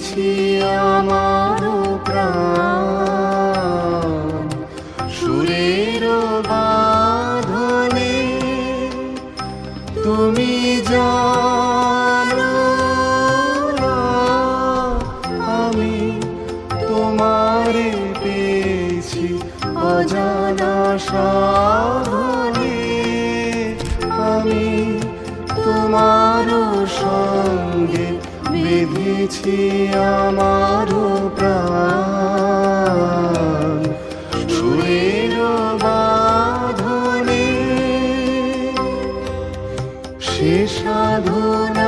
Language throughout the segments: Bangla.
তোমার প্রাণ। সুরের বাঁধনে তুমি জানো আমি তোমারে পেয়েছি অজানা সাধনে। আমি তোমার সঙ্গে বেঁধেছি আমার প্রাণ। সুরের বাঁধনে সে সাধনায়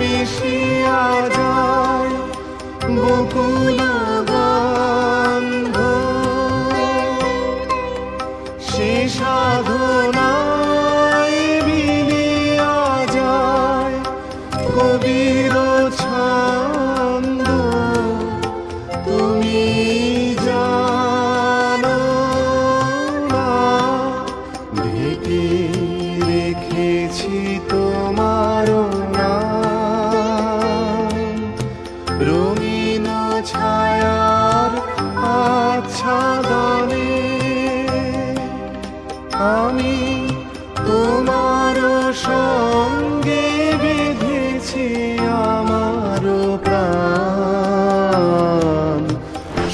মিশিয়া যায় বকুল ছায়ার আচ্ছাদনে আমি তোমার সঙ্গে বেঁধেছি আমার প্রাণ।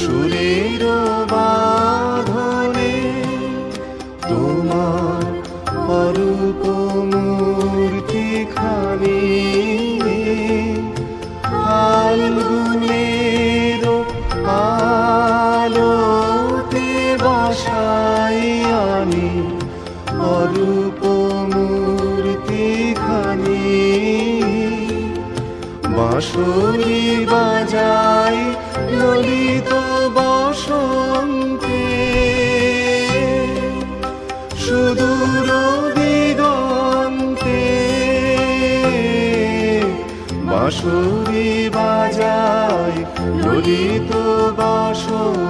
সুরের বাঁধনে তোমার অরূপ আলোতে বসাই আমি অরূপ মূর্তি খানি বাঁশরি বাজাই ললিত বসন্তে। সুদূর দিগন্তে। বাঁশরি বাজাই ললিত বসন্তে।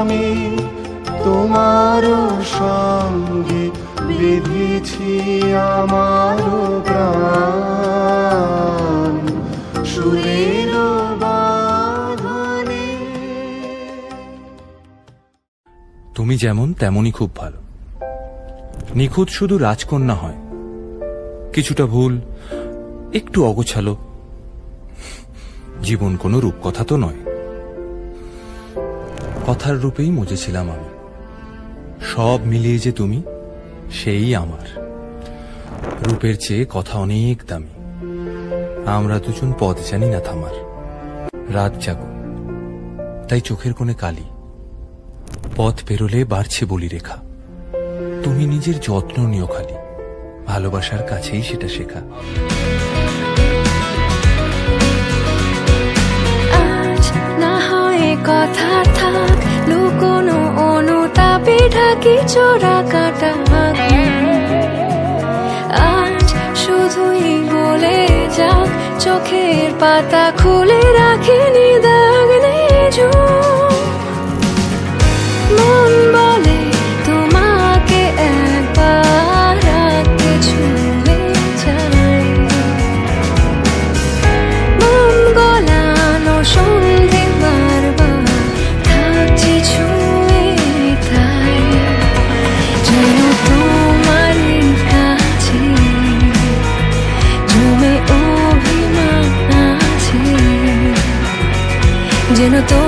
আমি তোমার সঙ্গে বেঁধেছি আমার প্রাণ। সুরের তুমি যেমন তেমনই খুব ভালো। নিখুঁত শুধু রাজকন্যা হয়। কিছুটা ভুল, একটু অগোছালো। জীবন কোনো রূপকথা তো নয়। কথার রূপেই মজেছিলাম আমি। সব মিলিয়ে যে তুমি, সেই আমার। রূপের চেয়ে কথা অনেক দামি। আমরা দুজন পথ জানি না থামার। রাত জাগো। তাই চোখের কোণে কালি। পথ পেরোলে বাড়ছে বলি রেখা। তুমি নিজের যত্ন নিও খালি। ভালোবাসার কাছেই সেটা শেখা। ঢাকি চোরা কাটা আজ শুধুই বলে যাক চোখের পাতা খুলে রাখিনি দাগ নেই মন lleno todo